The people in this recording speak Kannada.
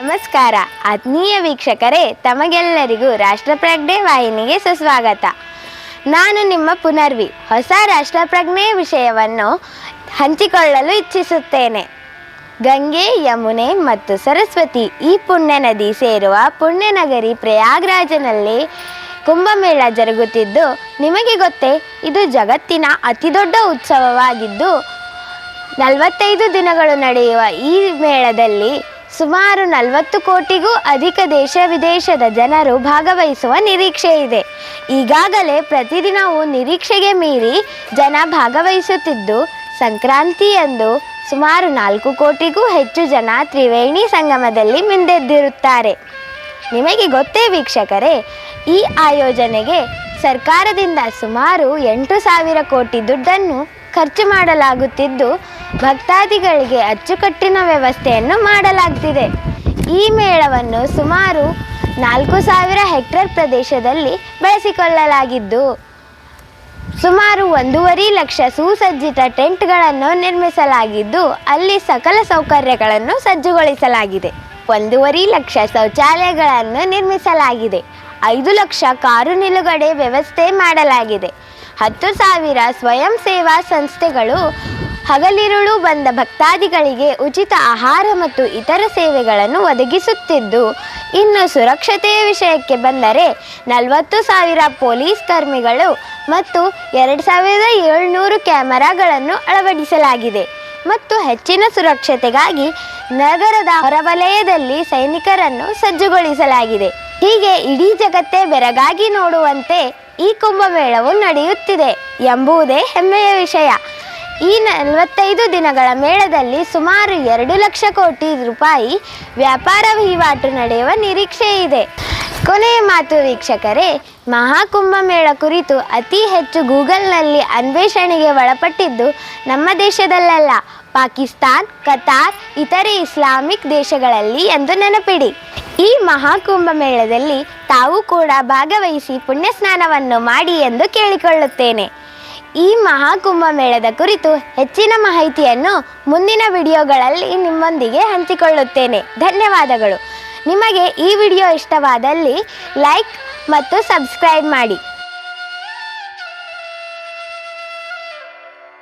ನಮಸ್ಕಾರ. ಆತ್ಮೀಯ ವೀಕ್ಷಕರೇ, ತಮಗೆಲ್ಲರಿಗೂ ರಾಷ್ಟ್ರಪ್ರಜ್ಞೆ ವಾಹಿನಿಗೆ ಸುಸ್ವಾಗತ. ನಾನು ನಿಮ್ಮ ಪುನರ್ವಿ, ಹೊಸ ರಾಷ್ಟ್ರಪ್ರಜ್ಞೆ ವಿಷಯವನ್ನು ಹಂಚಿಕೊಳ್ಳಲು ಇಚ್ಛಿಸುತ್ತೇನೆ. ಗಂಗೆ, ಯಮುನೆ ಮತ್ತು ಸರಸ್ವತಿ ಈ ಪುಣ್ಯ ನದಿ ಸೇರುವ ಪುಣ್ಯನಗರಿ ಪ್ರಯಾಗ್ರಾಜನಲ್ಲಿ ಕುಂಭಮೇಳ ಜರುಗುತ್ತಿದ್ದು, ನಿಮಗೆ ಗೊತ್ತೇ, ಇದು ಜಗತ್ತಿನ ಅತಿದೊಡ್ಡ ಉತ್ಸವವಾಗಿದ್ದು, ನಲವತ್ತೈದು ದಿನಗಳು ನಡೆಯುವ ಈ ಮೇಳದಲ್ಲಿ ಸುಮಾರು ನಲವತ್ತು ಕೋಟಿಗೂ ಅಧಿಕ ದೇಶ ವಿದೇಶದ ಜನರು ಭಾಗವಹಿಸುವ ನಿರೀಕ್ಷೆ ಇದೆ. ಈಗಾಗಲೇ ಪ್ರತಿದಿನವೂ ನಿರೀಕ್ಷೆಗೆ ಮೀರಿ ಜನ ಭಾಗವಹಿಸುತ್ತಿದ್ದು ಸಂಕ್ರಾಂತಿಯಂದು ಸುಮಾರು ನಾಲ್ಕು ಕೋಟಿಗೂ ಹೆಚ್ಚು ಜನ ತ್ರಿವೇಣಿ ಸಂಗಮದಲ್ಲಿ ಮಿಂದೆದ್ದಿರುತ್ತಾರೆ. ನಿಮಗೆ ಗೊತ್ತೇ ವೀಕ್ಷಕರೇ, ಈ ಆಯೋಜನೆಗೆ ಸರ್ಕಾರದಿಂದ ಸುಮಾರು ಎಂಟು ಸಾವಿರ ಕೋಟಿ ದುಡ್ಡನ್ನು ಖರ್ಚು ಮಾಡಲಾಗುತ್ತಿದ್ದು, ಭಕ್ತಾದಿಗಳಿಗೆ ಅಚ್ಚುಕಟ್ಟಿನ ವ್ಯವಸ್ಥೆಯನ್ನು ಮಾಡಲಾಗ್ತಿದೆ. ಈ ಮೇಳವನ್ನು ಸುಮಾರು ನಾಲ್ಕು ಸಾವಿರ ಹೆಕ್ಟೇರ್ ಪ್ರದೇಶದಲ್ಲಿ ಬಳಸಿಕೊಳ್ಳಲಾಗಿದ್ದು, ಸುಮಾರು ಒಂದೂವರೆ ಲಕ್ಷ ಸುಸಜ್ಜಿತ ಟೆಂಟ್ಗಳನ್ನು ನಿರ್ಮಿಸಲಾಗಿದ್ದು, ಅಲ್ಲಿ ಸಕಲ ಸೌಕರ್ಯಗಳನ್ನು ಸಜ್ಜುಗೊಳಿಸಲಾಗಿದೆ. ಒಂದೂವರೆ ಲಕ್ಷ ಶೌಚಾಲಯಗಳನ್ನು ನಿರ್ಮಿಸಲಾಗಿದೆ. ಐದು ಲಕ್ಷ ಕಾರು ನಿಲುಗಡೆ ವ್ಯವಸ್ಥೆ ಮಾಡಲಾಗಿದೆ. ಹತ್ತು ಸಾವಿರ ಸ್ವಯಂ ಸೇವಾ ಸಂಸ್ಥೆಗಳು, ಹಗಲಿರುಳು ಬಂದ ಭಕ್ತಾದಿಗಳಿಗೆ ಉಚಿತ ಆಹಾರ ಮತ್ತು ಇತರ ಸೇವೆಗಳನ್ನು ಒದಗಿಸುತ್ತಿದ್ದು, ಇನ್ನು ಸುರಕ್ಷತೆಯ ವಿಷಯಕ್ಕೆ ಬಂದರೆ ನಲವತ್ತು ಸಾವಿರ ಪೊಲೀಸ್ ಕರ್ಮಿಗಳು ಮತ್ತು ಎರಡು ಸಾವಿರದ ಏಳ್ನೂರು ಕ್ಯಾಮರಾಗಳನ್ನು ಅಳವಡಿಸಲಾಗಿದೆ. ಮತ್ತು ಹೆಚ್ಚಿನ ಸುರಕ್ಷತೆಗಾಗಿ ನಗರದ ಹೊರವಲಯದಲ್ಲಿ ಸೈನಿಕರನ್ನು ಸಜ್ಜುಗೊಳಿಸಲಾಗಿದೆ. ಹೀಗೆ ಇಡೀ ಜಗತ್ತೇ ಬೆರಗಾಗಿ ನೋಡುವಂತೆ ಈ ಕುಂಭಮೇಳವು ನಡೆಯುತ್ತಿದೆ ಎಂಬುದೇ ಹೆಮ್ಮೆಯ ವಿಷಯ. ಈ ನಲವತ್ತೈದು ದಿನಗಳ ಮೇಳದಲ್ಲಿ ಸುಮಾರು ಎರಡು ಲಕ್ಷ ಕೋಟಿ ರೂಪಾಯಿ ವ್ಯಾಪಾರ ವಹಿವಾಟು ನಡೆಯುವ ನಿರೀಕ್ಷೆ ಇದೆ. ಕೊನೆಯ ಮಾತು ವೀಕ್ಷಕರೇ, ಮಹಾಕುಂಭಮೇಳ ಕುರಿತು ಅತಿ ಹೆಚ್ಚು ಗೂಗಲ್ನಲ್ಲಿ ಅನ್ವೇಷಣೆಗೆ ಒಳಪಟ್ಟಿದ್ದು ನಮ್ಮ ದೇಶದಲ್ಲಲ್ಲ. ಪಾಕಿಸ್ತಾನ್, ಕತಾರ್, ಇತರೆ ಇಸ್ಲಾಮಿಕ್ ದೇಶಗಳಲ್ಲಿ ಎಂದು ನೆನಪಿಡಿ. ಈ ಮಹಾಕುಂಭ ಮೇಳದಲ್ಲಿ ತಾವು ಕೂಡ ಭಾಗವಹಿಸಿ ಪುಣ್ಯ ಸ್ನಾನವನ್ನು ಮಾಡಿ ಎಂದು ಕೇಳಿಕೊಳ್ಳುತ್ತೇನೆ. ಈ ಮಹಾಕುಂಭ ಮೇಳದ ಕುರಿತು ಹೆಚ್ಚಿನ ಮಾಹಿತಿಯನ್ನು ಮುಂದಿನ ವಿಡಿಯೋಗಳಲ್ಲಿ ನಿಮ್ಮೊಂದಿಗೆ ಹಂಚಿಕೊಳ್ಳುತ್ತೇನೆ. ಧನ್ಯವಾದಗಳು. ನಿಮಗೆ ಈ ವಿಡಿಯೋ ಇಷ್ಟವಾದಲ್ಲಿ ಲೈಕ್ ಮತ್ತು ಸಬ್ಸ್ಕ್ರೈಬ್ ಮಾಡಿ.